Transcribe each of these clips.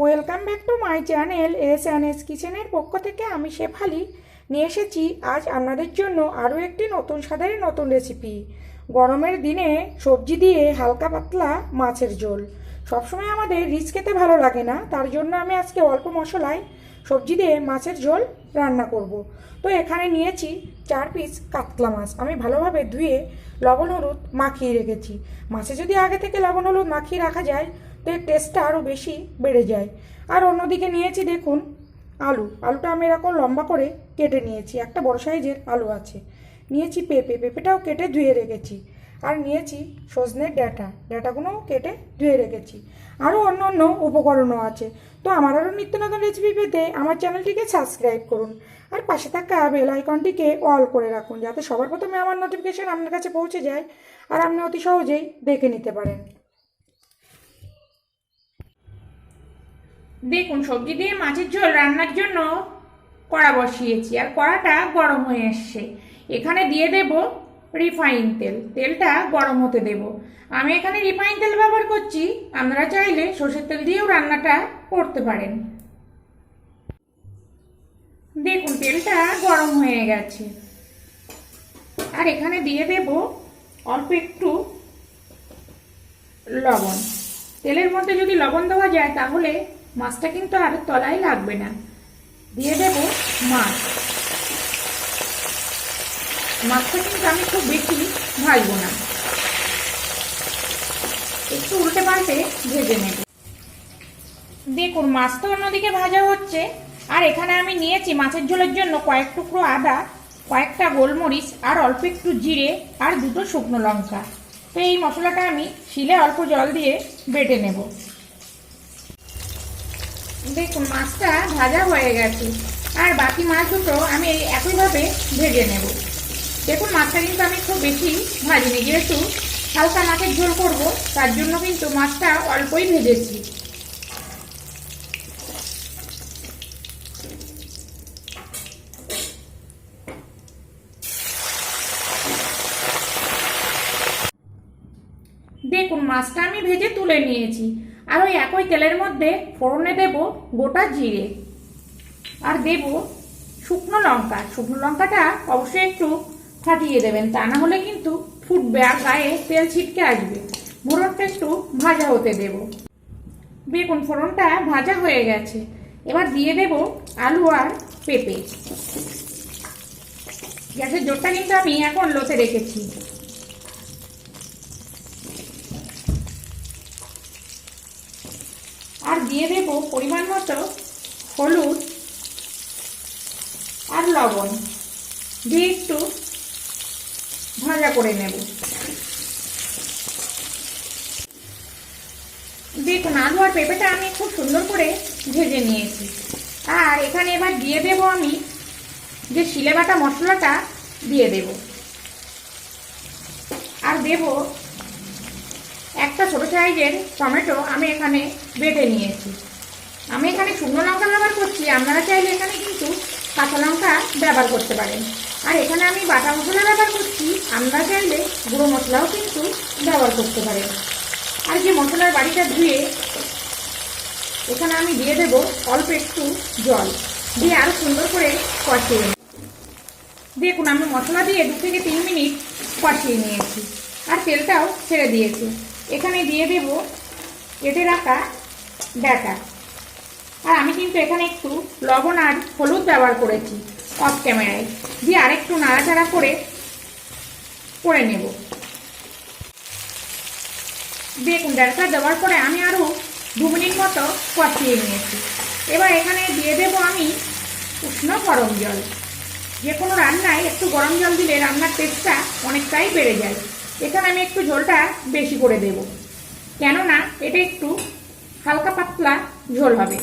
Welcome back to my channel S and S কিচেনের পক্ষ থেকে আমি শেফালি। নিয়ে এসেছি আজ আপনাদের জন্য আরও একটি নতুন স্বাদের নতুন রেসিপি গরমের দিনে সবজি দিয়ে হালকা পাতলা মাছের ঝোল। সবসময় আমাদের রিচ খেতে ভালো লাগে না, তার জন্য আমি আজকে অল্প মশলায় সবজি দিয়ে মাছের ঝোল রান্না করব। তো এখানে নিয়েছি চার পিস কাতলা মাছ। আমি ভালোভাবে ধুয়ে লবণ হলুদ মাখিয়ে রেখেছি। মাছে যদি আগে থেকে লবণ হলুদ মাখিয়ে রাখা যায় টেস্টটা আরও বেশি বেড়ে যায়। আর অন্যদিকে নিয়েছি দেখুন, আলু। আলুটা আমি এরকম লম্বা করে কেটে নিয়েছি। একটা বড় সাইজের আলু আছে। নিয়েছি পেঁপে। পেঁপেটাও কেটে ধুয়ে রেখেছি। আর নিয়েছি সজনের ডাঁটা। ডাঁটাগুলোও কেটে ধুয়ে রেখেছি। আরও অন্য অন্য উপকরণও আছে। তো আমার আরও নিত্য নতুন রেসিপি পেতে আমার চ্যানেলটিকে সাবস্ক্রাইব করুন। আর পাশে থাকা বেল আইকনটিকে অল করে রাখুন, যাতে সবার প্রথমে আমার নোটিফিকেশান আপনার কাছে পৌঁছে যায় আর আপনি অতি সহজেই দেখে নিতে পারেন। দেখুন, সবজি দিয়ে মাছের ঝোল রান্নার জন্য কড়া বসিয়েছি, আর কড়াটা গরম হয়ে এসছে। এখানে দিয়ে দেব রিফাইন তেল, তেলটা গরম হতে দেব। আমি এখানে রিফাইন তেল ব্যবহার করছি, আপনারা চাইলে সর্ষের তেল দিয়েও রান্নাটা করতে পারেন। দেখুন, তেলটা গরম হয়ে গেছে। আর এখানে দিয়ে দেব অল্প একটু লবণ। তেলের মধ্যে যদি লবণ দেওয়া যায়, তাহলে মাছটা কিন্তু আর তলায় লাগবে না। দিয়ে দেব মাছ। মাছটা কিন্তু আমি খুব বেশি ভাজবো না। একটু উল্টে পাল্টে ভেজে নেব। দেখুন মাছ তো অন্যদিকে ভাজা হচ্ছে। আর এখানে আমি নিয়েছি মাছের ঝোলের জন্য কয়েক টুকরো আদা, কয়েকটা গোলমরিচ, আর অল্প একটু জিরে, আর দুটো শুকনো লঙ্কা। তো এই মশলাটা আমি শিলে অল্প জল দিয়ে বেটে নেব। দেখুন, মাছটা ভাজা হয়ে গেছে। আর বাকি মাছ দুটো আমি একইভাবে ভেজে নেব। দেখুন, মাছটা কিন্তু আমি খুব বেশি ভাজিনি। যেহেতু হালকা মাছের ঝোল করব, তার জন্য কিন্তু মাছটা অল্পই ভেজেছি। দেখুন, মাছটা আমি ভেজে তুলে নিয়েছি। আর ওই একই তেলের মধ্যে ফোড়নে দেব গোটা জিরে আর দেব শুকনো লঙ্কা। শুকনো লঙ্কাটা অবশ্যই একটু ফাটিয়ে দেবেন, তা না হলে কিন্তু ফুটবে আর গায়ে তেল ছিটকে আসবে। মোড়নটা একটু ভাজা হতে দেব। বেগুন ফোড়নটা ভাজা হয়ে গেছে। এবার দিয়ে দেব আলু আর পেঁপে। গ্যাসের জোরটা কিন্তু আমি এখন লোতে রেখেছি। আর দিয়ে দেব পরিমাণ মতো হলুদ আর লবণ। দিয়ে একটু ভাজা করে নেব। দেখুন, আলু আর পেঁপেটা আমি খুব সুন্দর করে ভেজে নিয়েছি। আর এখানে এবার দিয়ে দেব আমি যে শিলে বাটা মশলাটা দিয়ে দেব। আর দেব একটা ছোটো সাইজের টমেটো আমি এখানে বেটে নিয়েছি। আমি এখানে শুকনো লঙ্কা ব্যবহার করছি, আপনারা চাইলে এখানে কিন্তু কাঁচা লঙ্কা ব্যবহার করতে পারেন। আর এখানে আমি বাটা মশলা ব্যবহার করছি, আপনারা চাইলে গুঁড়ো মশলাও কিন্তু ব্যবহার করতে পারেন। আর যে মশলার বাড়িটা ধুয়ে এখানে আমি দিয়ে দেব অল্প একটু জল। দিয়ে আরও সুন্দর করে কষিয়ে দেখুন, আমি মশলা দিয়ে দু থেকে তিন মিনিট কষিয়ে নিয়েছি। আর তেলটাও ছেড়ে দিয়েছি। এখানে দিয়ে দেব কেটে রাখা ডাটা আর আমি কিন্তু এখানে একটু লবণ আর হলুদ ব্যবহার করেছি অফ ক্যামেরায় দিয়ে আরেকটু নাড়াচাড়া করে করে নেব। দেখুন ডাটা দেওয়ার পরে আমি আরও দু মিনিট মতো কষিয়ে নিয়েছি। এবার এখানে দিয়ে দেব আমি উষ্ণ গরম জল। যে কোনো রান্নায় একটু গরম জল দিলে রান্নার টেস্টটা অনেকটাই বেড়ে যায়। এখানে আমি একটু ঝোলটা বেশি করে দেব। কেননা এটা একটু হালকা পাতলা ঝোল হবে।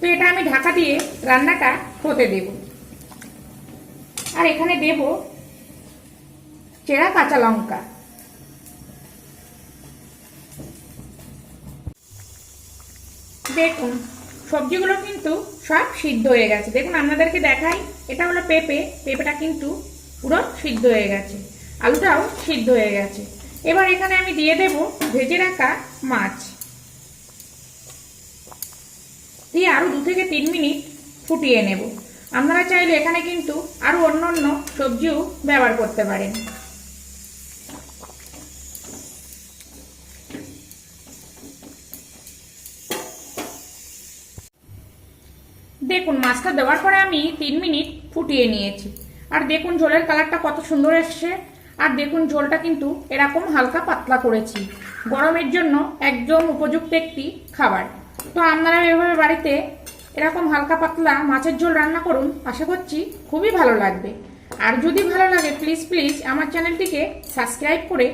তো এটা আমি ঢাকা দিয়ে রান্নাটা হতে দেব। আর এখানে দেব চেরা কাঁচা লঙ্কা। দেখুন, সবজিগুলো কিন্তু সব সিদ্ধ হয়ে গেছে। দেখুন, আপনাদেরকে দেখাই, এটা হলো পেঁপে। পেঁপেটা কিন্তু পুরো সিদ্ধ হয়ে গেছে। আলুটাও সিদ্ধ হয়ে গেছে। এবার এখানে আমি দিয়ে দেব ভেজে রাখা মাছ। দিয়ে আরও দু থেকে তিন মিনিট ফুটিয়ে নেব। আপনারা চাইলে এখানে কিন্তু আরও অন্য অন্য সবজিও ব্যবহার করতে পারেন। দেখুন, মাছটা দেওয়ার পরে আমি তিন মিনিট ফুটিয়ে নিয়েছি। আর দেখুন, ঝোলের কালারটা কত সুন্দর এসছে। আর দেখুন ঝোলটা কিন্তু এরকম হালকা পাতলা করেছি। গরমের জন্য একদম উপযুক্ত একটি খাবার। তো আপনারা এভাবে বাড়িতে এরকম হালকা পাতলা মাছের ঝোল রান্না করুন, আশা করছি খুবই ভালো লাগবে। আর যদি ভালো লাগে প্লিজ প্লিজ আমার চ্যানেলটিকে সাবস্ক্রাইব করে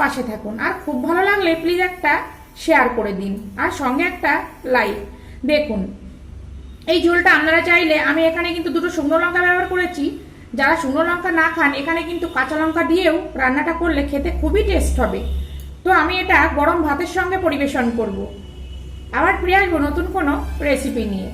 পাশে থাকুন। আর খুব ভালো লাগলে প্লিজ একটা শেয়ার করে দিন আর সঙ্গে একটা লাইক দেখুন, এই ঝোলটা আপনারা চাইলে, আমি এখানে কিন্তু দুটো শুকনো লঙ্কা ব্যবহার করেছি। যারা শুকনো লঙ্কা না খান, এখানে কিন্তু কাঁচা লঙ্কা দিয়েও রান্নাটা করলে খেতে খুবই টেস্ট হবে। তো আমি এটা গরম ভাতের সঙ্গে পরিবেশন করব। আবার ফিরে আসব নতুন কোনো রেসিপি নিয়ে।